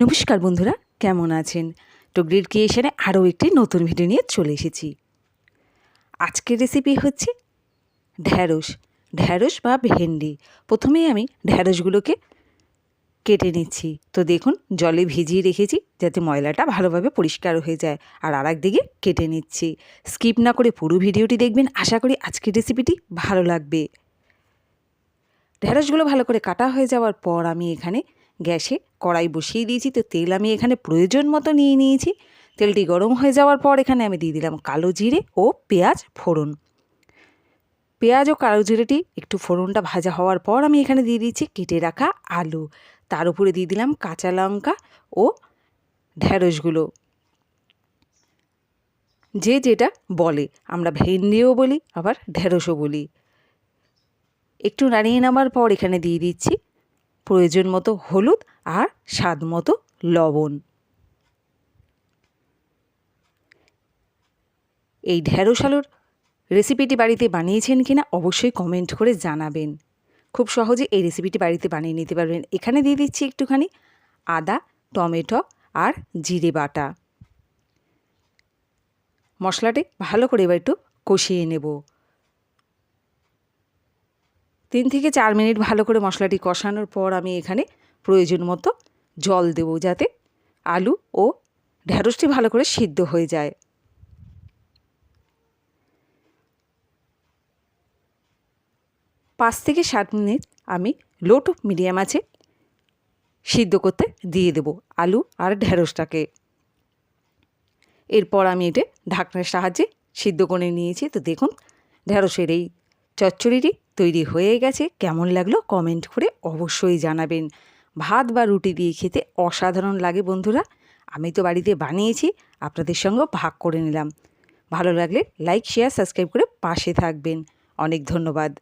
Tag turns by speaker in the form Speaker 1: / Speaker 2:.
Speaker 1: নমস্কার বন্ধুরা, কেমন আছেন? তো গ্রিড ক্রিয়েশনে আরও একটি নতুন ভিডিও নিয়ে চলে এসেছি। আজকের রেসিপি হচ্ছে ঢ্যাঁড়স। ঢ্যাঁড়স বা ভেন্ডি। প্রথমেই আমি ঢ্যাঁড়সগুলোকে কেটে নিচ্ছি। তো দেখুন, জলে ভিজিয়ে রেখেছি যাতে ময়লাটা ভালোভাবে পরিষ্কার হয়ে যায়। আর আর দিকে কেটে নিচ্ছি। স্কিপ না করে পুরো ভিডিওটি দেখবেন। আশা করি আজকের রেসিপিটি ভালো লাগবে। ঢ্যাঁড়সগুলো ভালো করে কাটা হয়ে যাওয়ার পর আমি এখানে গ্যাসে কড়াই বসিয়ে দিয়েছি। তো তেল আমি এখানে প্রয়োজন মতো নিয়ে নিয়েছি। তেলটি গরম হয়ে যাওয়ার পর এখানে আমি দিয়ে দিলাম কালো জিরে ও পেঁয়াজ ফোড়ন। পেঁয়াজ ও কালো জিরেটি একটু ফোড়নটা ভাজা হওয়ার পর আমি এখানে দিয়ে দিচ্ছি কেটে রাখা আলু। তার উপরে দিয়ে দিলাম কাঁচা লঙ্কা ও ঢ্যাঁড়সগুলো যে যেটা বলে, আমরা ভেন্ডিও বলি, আবার ঢ্যাঁড়সও বলি। একটু নাড়িয়ে নামার পর এখানে দিয়ে দিচ্ছি প্রয়োজন মতো হলুদ আর স্বাদ মতো লবণ। এই ঢ্যাঁড়স আলুর রেসিপিটি বাড়িতে বানিয়েছেন কিনা অবশ্যই কমেন্ট করে জানাবেন। খুব সহজে এই রেসিপিটি বাড়িতে বানিয়ে নিতে পারবেন। এখানে দিয়ে দিচ্ছি একটুখানি আদা, টমেটো আর জিরে বাটা। মশলাটি ভালো করে এবার একটু কষিয়ে নেব। তিন থেকে চার মিনিট ভালো করে মশলাটি কষানোর পর আমি এখানে প্রয়োজন মতো জল দেব যাতে আলু ও ঢ্যাঁড়সটি ভালো করে সিদ্ধ হয়ে যায়। পাঁচ থেকে সাত মিনিট আমি লো টু মিডিয়াম আছে সিদ্ধ করতে দিয়ে দেব আলু আর ঢ্যাঁড়সটাকে এরপর আমি এটা ঢাকনার সাহায্যে সিদ্ধ করে নিয়েছি। তো দেখুন ঢ্যাঁড়সের এই চচ্চড়িটি তৈরি হয়ে গেছে। কেমন লাগল কমেন্ট করে অবশ্যই জানাবেন। ভাত বা রুটি দিয়ে খেতে অসাধারণ লাগে বন্ধুরা। আমি তো বাড়িতে বানিয়েছি, আপনাদের সঙ্গে ভাগ করে নিলাম। ভালো লাগলে লাইক শেয়ার সাবস্ক্রাইব করে পাশে থাকবেন। অনেক ধন্যবাদ।